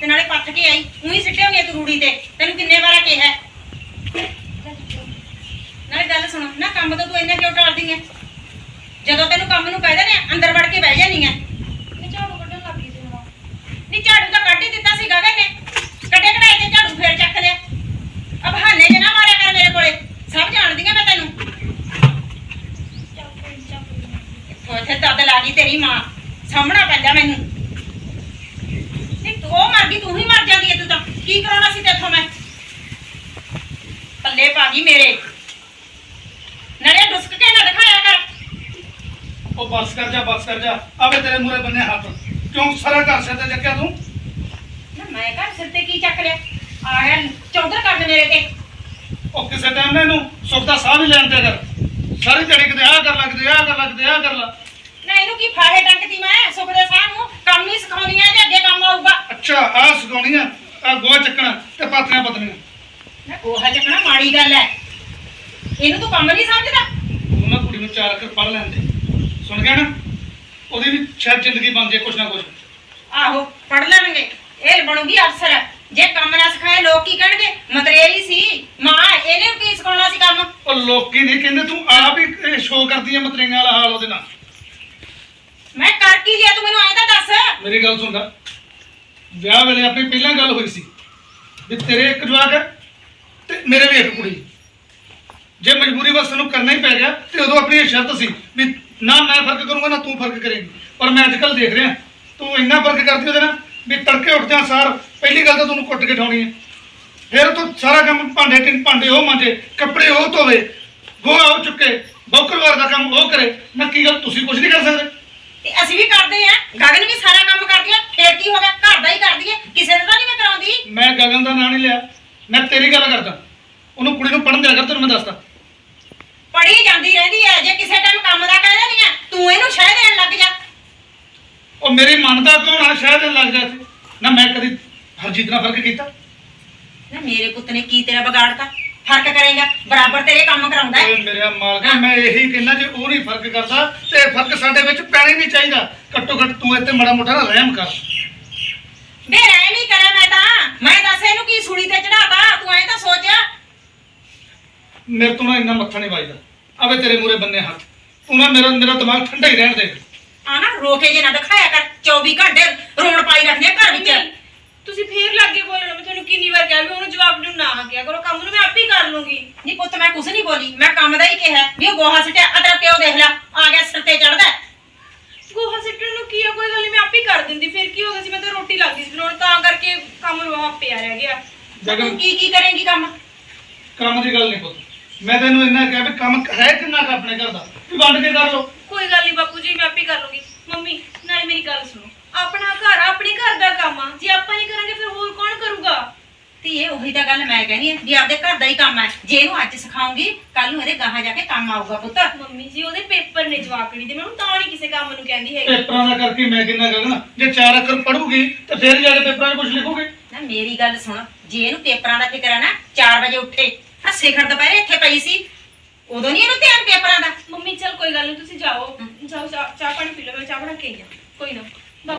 ਤੇ ਨਾਲੇ ਪੱਥ ਕੇ ਆਈ ਉਹੀ ਸਿੱਟੇ ਹੋਣੀ ਤੂੰ ਰੂੜੀ ਤੇ। ਤੈਨੂੰ ਕਿੰਨੇ ਵਾਰਾ ਕਿਹਾ? ਨਾਲੇ ਗੱਲ ਸੁਣ ਨਾ ਕੰਮ ਤੋਂ ਤੂੰ ਇੰਨਾ ਕਿਉਂ ਟਾਲਦੀ ਹੈ ਜਦੋਂ ਤੈਨੂੰ ਕੰਮ ਨੂੰ ਕਹਿ ਨੇ ਅੰਦਰ ਵੜ ਕੇ ਬਹਿ ਜਾਨੀ ਨਹੀਂ ਝਾੜੂ ਕੱਢਣ ਲੱਗ ਗਈ ਸੀ ਹੁਣ। ਨੀ ਝਾੜੂ ਤਾਂ ਕੱਢ ਹੀ ਦਿੱਤਾ ਸੀ ਗਗਨ ਨੇ। ਕੱਢੇ ਕਢਾਏ ਤੇ ਝਾੜੂ ਫੇਰ ਚੱਕ ਲਿਆ। ਆ ਬਹਾਨੇ ਜੇ ਨਾ ਮਾਰਿਆ ਕਰ ਮੇਰੇ ਕੋਲੇ। ਸਭ ਜਾਣਦੀ ਆ ਮੈਂ ਤੈਨੂੰ। ਤਦ ਲਾ ਗਈ ਤੇਰੀ ਮਾਂ। ਸਾਹਮਣਾ ਪੈਂਦਾ ਮੈਨੂੰ ਨੀ ਤੂੰ ਉਹ ਮਰ ਗਈ ਤੂੰ ਹੀ ਮਰ ਜਾਂਦੀ ਐ ਤੂੰ ਤਾਂ ਕੀ ਕਰਾਉਣਾ ਸੀ ਤੇਥੋਂ ਮੈਂ? ਪੱਲੇ ਪਾ ਗਈ ਮੇਰੇ। ਨੜੇ ਡੁਸਕ ਕੇ ਨਾ ਦਿਖਾਇਆ ਕਰ? ਉਹ ਬਸ ਕਰ ਜਾ ਬਸ ਕਰ ਜਾ। ਆਵੇ ਤੇਰੇ ਮੂਰੇ ਬੰਨੇ ਹੱਥ। ਕਿਉਂ ਸਾਰਾ ਘਰ ਸਿਰ ਤੇ ਚੱਕਿਆ ਤੂੰ? ਨਾ ਮੈਂ ਘਰ ਸਿਰ ਤੇ ਕੀ ਚੱਕ ਲਿਆ? ਆ ਗਿਆ ਚੌਧਰ ਕਰਨ ਮੇਰੇ ਤੇ। ਉਹ ਕਿਸੇ ਟਾਈਮ ਨਾ ਇਹਨੂੰ ਸੁੱਖ ਦਾ ਸਾਹ ਵੀ ਲੈਣ ਦੇ ਕਰ ਸਾਰੀ ਦਿਹਾੜੀ ਕਿਤੇ ਆਹ ਕਰ ਲੱਗਦੇ ਆਹ ਕਰ ਲੱਗਦੇ ਆਹ ਕਰ ਲਾ। ਨਾ ਇਹਨੂੰ ਕੀ ਫਾਹੇ ਟੰਕਦੀ ਮੈਂ? ਸੁਖ ਦੇ ਸਾਹ ਨੂੰ ਕੰਮ ਹੀ ਸਿਖਾਉਣੀ ਐ ਤੇ ਅੱਗੇ ਕੰਮ ਆਊਗਾ? ਅੱਛਾ ਆਹ ਸਗਾਉਣੀ ਆ। ਆ ਗੋਹਾ ਚੱਕਣਾ ਤੇ ਪਾਥੀਆਂ ਬਦਲੀਆਂ ਨਾ ਗੋਹਾ ਚੱਕਣਾ ਮਾੜੀ ਗੱਲ ਐ। ਇਹਨੂੰ ਤੂੰ ਕੰਮ ਨਹੀਂ ਸਮਝਦਾ? ਉਹਨਾਂ ਕੁੜੀ ਨੂੰ ਚਾਰ ਅੱਖਰ ਪੜ੍ਹ ਲੈਣ ਦੇ। ਸੁਣ ਗਿਆ ਨਾ? ਉਹਦੀ ਵੀ ਸ਼ਾਇਦ ਜ਼ਿੰਦਗੀ ਬਣ ਜੇ ਕੁਛ ਨਾ ਕੁਛ। ਆਹੋ ਪੜ ਲੈਣਗੇ। ਇਹ ਬਣੂਗੀ ਅਫਸਰ। ਜੇ ਕੰਮ ਨਾ ਸਿਖਾਏ ਲੋਕ ਕੀ ਕਹਿਣਗੇ? ਮਤਰੇਈ ਸੀ। ਮਾਂ ਇਹਨੇ ਕੀ ਸਿਖਾਉਣਾ ਸੀ ਕੰਮ? ਉਹ ਲੋਕੀ ਨਹੀਂ ਕਹਿੰਦੇ ਤੂੰ ਆਪ ਹੀ ਸ਼ੋਅ ਕਰਦੀ ਆ ਮਤਰੀਆਂ ਵਾਲਾ ਹਾਲ ਉਹਦੇ ਨਾਲ। ਮੈਂ ਕਰ ਕੀ ਲਿਆ ਤੂੰ ਮੈਨੂੰ ਐਂ ਤਾਂ ਦੱਸ। ਮੇਰੀ ਗੱਲ ਸੁਣਦਾ ਵਿਆਹ ਵੇਲੇ ਆਪਣੀ ਪਹਿਲਾਂ ਗੱਲ ਹੋਈ ਸੀ ਵੀ ਤੇਰੇ ਇੱਕ ਜਵਾਕ ਹੈ ਤੇ ਮੇਰੇ ਵੀ ਇੱਕ ਕੁੜੀ ਜੇ ਮਜਬੂਰੀ ਵਸ ਨੂੰ ਕਰਨਾ ਹੀ ਪੈ ਗਿਆ ਤੇ ਉਦੋਂ ਆਪਣੀ ਇਹ ਸ਼ਰਤ ਸੀ ਵੀ ਨਾ ਮੈਂ ਫ਼ਰਕ ਕਰੂੰਗਾ, ਨਾ ਤੂੰ ਫ਼ਰਕ ਕਰੇਂਗੀ। ਪਰ ਮੈਂ ਅੱਜ ਕੱਲ ਦੇਖ ਰਿਹਾ, ਤੂੰ ਇੰਨਾ ਫ਼ਰਕ ਕਰਦੀ ਉਹਦੇ ਨਾਲ ਵੀ ਤੜਕੇ ਉੱਠਦਿਆਂ ਸਾਰ ਪਹਿਲੀ ਗੱਲ ਤਾਂ ਤੈਨੂੰ ਕੁੱਟ ਕੇ ਠਾਉਣੀ ਹੈ। ਫਿਰ ਤੂੰ ਸਾਰਾ ਕੰਮ ਭਾਂਡੇ ਟਿੰ ਭਾਂਡੇ ਉਹ ਮਾਂਜੇ, ਕੱਪੜੇ ਉਹ ਧੋਵੇ, ਗੋਹਾ ਉਹ ਚੁੱਕੇ, ਬੌਕਰਵਾਰ ਦਾ ਕੰਮ ਉਹ ਕਰੇ। ਨਾ ਕੀ ਗੱਲ, ਤੁਸੀਂ ਕੁਝ ਨਹੀਂ ਕਰ ਸਕਦੇ ਤੇ ਅਸੀਂ ਵੀ ਕਰਦੇ ਆ ਗਗਨ ਵੀ ਸਾਰਾ ਕੰਮ ਕਰਦੀ ਆ ਫੇਰ ਕੀ ਹੋ ਗਿਆ ਘਰ ਦਾ ਹੀ ਕਰਦੀ ਆ ਕਿਸੇ ਦਾ ਤਾਂ ਨਹੀਂ ਮੈਂ ਕਰਾਉਂਦੀ ਮੈਂ ਗਗਨ ਦਾ ਨਾਂ ਨਹੀਂ ਲਿਆ। ਮੈਂ ਤੇਰੀ ਗੱਲ ਕਰਦਾ। ਉਹਨੂੰ ਕੁੜੀ ਨੂੰ ਪੜਨ ਦਿਆ ਕਰ ਤੈਨੂੰ ਮੈਂ ਦੱਸਦਾ। ਪੜੀ ਜਾਂਦੀ ਰਹਿੰਦੀ ਐ ਜੇ ਕਿਸੇ ਟਾਈਮ ਕੰਮ ਦਾ ਕਹਿੰਦਾ ਨਹੀਂ ਆ ਤੂੰ ਇਹਨੂੰ ਸ਼ਹਿ ਦੇਣ ਲੱਗ ਜਾ। ਉਹ ਮੇਰੀ ਮੰਨਦਾ ਕੌਣ ਆ ਸ਼ਾਇਦ ਲੱਗ ਜਾ ਇੱਥੇ। ਨਾ ਮੈਂ ਕਦੀ ਹਰਜੀਤ ਨਾਲ ਫ਼ਰਕ ਕੀਤਾ? ਨਾ ਮੇਰੇ ਪੁੱਤ ਨੇ ਕੀ ਤੇਰਾ ਵਿਗਾੜਤਾ? ਫ਼ਰਕ ਕਰੇਗਾ ਬਰਾਬਰ ਤੇਰੇ ਕੰਮ ਕਰਾਉਂਦਾ ਹੈ। ਓਏ ਮੇਰਾ ਮਾਲਕਾ ਮੈਂ ਇਹੀ ਕਹਿੰਦਾ ਜੇ ਉਹ ਨਹੀਂ ਫ਼ਰਕ ਕਰਦਾ ਤੇ ਇਹ ਫ਼ਰਕ ਸਾਡੇ ਵਿੱਚ ਪੈਣਾ ਹੀ ਨਹੀਂ ਚਾਹੀਦਾ। ਘੱਟੋ ਘੱਟ ਤੂੰ ਇੱਥੇ ਮੜਾ ਮੋਟਾ ਨਾ ਰਹਿਮ ਕਰ। ਵੇ ਰਹਿ ਨਹੀਂ ਕਰਾਂ ਮੈਂ ਤਾਂ ਮੈਂ ਦੱਸ ਇਹਨੂੰ ਕੀ ਸੂਲੀ ਤੇ ਚੜਾਤਾ ਤੂੰ ਐਂ ਤਾਂ ਸੋਚ ਮੇਰੇ ਤੋਂ ਨਾ ਇੰਨਾ ਮੱਥਾ ਨਹੀਂ ਵੱਜਦਾ। ਆਵੇ ਤੇਰੇ ਮੂਰੇ ਬੰਨੇ ਹੱਥ। ਤੂੰ ਨਾ ਮੇਰਾ ਮੇਰਾ ਦਿਮਾਗ ਠੰਡਾ ਹੀ ਰਹਿਣ ਦੇ। ਆ ਨਾ ਰੋਕੇ ਜੇ ਨਾ ਦਿਖਾਇਆ ਕਰ। 24 ਘੰਟੇ ਰੋਣ ਪਾਈ ਰੱਖਦੇ ਆ ਘਰ ਵਿੱਚ। ਤੁਸੀਂ ਫੇਰ ਲੱਗੇ ਬੋਲਣ। ਮੈਂ ਤੁਹਾਨੂੰ ਕਿੰਨੀ ਵਾਰ ਕਿਹਾ ਵੀ ਉਹਨੂੰ ਜਵਾਬ ਨੂੰ ਨਾ ਕਿਹਾ ਕਰੋ। ਕੰਮ ਨੂੰ ਮੈਂ ਆਪ ਹੀ ਕਰ ਲੂੰਗੀ। ਨਹੀਂ ਪੁੱਤ ਮੈਂ ਕੁਛ ਨਹੀਂ ਬੋਲੀ। ਮੈਂ ਕੰਮ ਦਾ ਹੀ ਕਿਹਾ ਵੀ ਉਹ ਗੋਹਾ ਸਿੱਟਿਆ ਆ ਤੇਰਾ ਪਿਓ ਦੇਖ ਲੈ ਆ ਗਿਆ ਸਿਰ ਤੇ ਚੜਦਾ ਗੋਹਾ ਸਿੱਟਣ ਨੂੰ ਕੀ ਆ? ਕੋਈ ਗੱਲ ਨਹੀਂ ਮੈਂ ਆਪ ਹੀ ਕਰ ਦਿੰਦੀ। ਫਿਰ ਕੀ ਹੋ ਗਿਆ ਸੀ? ਮੈਂ ਤਾਂ ਰੋਟੀ ਲੱਗਦੀ ਸੀ ਬਣਾਉਣ। ਤਾਂ ਕਰਕੇ ਕੰਮ ਨੂੰ ਆਪੇ ਆ ਰਹਿ ਗਿਆ। ਤੂੰ ਕੀ ਕੀ ਕਰੇਂਗੀ ਕੰਮ? ਕੰਮ ਦੀ ਗੱਲ ਨਹੀਂ ਪੁੱਤ। ਮੈਂ ਤੈਨੂੰ ਇੰਨਾ ਕਿਹਾ ਵੀ ਕੰਮ ਹੈ ਕਿੰਨਾ ਕੁ ਆਪਣੇ ਘਰ ਦਾ? ਵੀ ਵੰਡ ਕੇ ਕਰ ਲੋ ਕੋਈ ਗੱਲ ਨਹੀਂ ਬਾਪੂ ਜੀ ਮੈਂ ਆਪ ਹੀ ਕਰ ਲੂੰਗੀ। ਮੰਮੀ ਨਾਲੇ ਮੇਰੀ ਗੱਲ ਸੁਣੋ। ਆਪਣਾ ਘਰ ਆਪਣੇ ਘਰ ਦਾ ਕੰਮ ਆ। ਜੇ ਆਪਾਂ ਨਹੀਂ ਕਰਾਂਗੇ ਫਿਰ ਹੋਰ ਕੌਣ ਕਰੂਗਾ? ਧੀਏ ਉਹੀ ਤਾਂ ਗੱਲ ਮੈਂ ਕਹਿੰਦੀ ਆ ਵੀ ਆਪਦੇ ਘਰ ਦਾ ਹੀ ਕੰਮ ਹੈ ਜੇ ਇਹਨੂੰ ਅੱਜ ਸਿਖਾਉਂਗੀ ਕੱਲ ਨੂੰ ਇਹਦੇ ਗਾਹਾਂ ਜਾ ਕੇ ਕੰਮ ਆਊਗਾ ਪੁੱਤ। ਮੰਮੀ ਜੀ ਉਹਦੇ ਪੇਪਰ ਨੇ ਜਵਾਕੜੀ ਦੇ ਮੈਨੂੰ ਤਾਂ ਨਹੀਂ ਕਿਸੇ ਕੰਮ ਨੂੰ ਕਹਿੰਦੀ ਹੈਗੀ। ਪੇਪਰਾਂ ਦਾ ਕਰਕੇ ਮੈਂ ਕਿੰਨਾ ਕਰਨਾ ਜੇ ਚਾਰ ਅੱਖਰ ਪੜੂਗੀ ਤੇ ਫਿਰ ਜਾ ਕੇ ਪੇਪਰਾਂ 'ਚ ਕੁਝ ਲਿਖੂਗੀ। ਨਾ ਮੇਰੀ ਗੱਲ ਸੁਣ ਜੇ ਇਹਨੂੰ ਪੇਪਰਾਂ ਦਾ ਫਿਕਰ ਹੈ ਨਾ 4 ਵਜੇ ਉੱਠੇ। ਆ ਸਿਖਰ ਦੁਪਹਿਰੇ ਇੱਥੇ ਪਈ ਸੀ। ਉਦੋਂ ਨਹੀਂ ਇਹਨੂੰ ਧਿਆਨ ਪੇਪਰਾਂ ਦਾ। ਮੰਮੀ ਚਲ ਕੋਈ ਗੱਲ ਨਹੀਂ ਤੁਸੀਂ ਜਾਓ। ਜਾਓ ਚਾਹ ਚਾਹ ਪਾਣੀ ਪੀ ਲਓ ਮੈਂ ਚਾਹ ਬਣਾ ਕੇ ਆਈ ਹਾਂ। ਕੋਈ ਨਾ।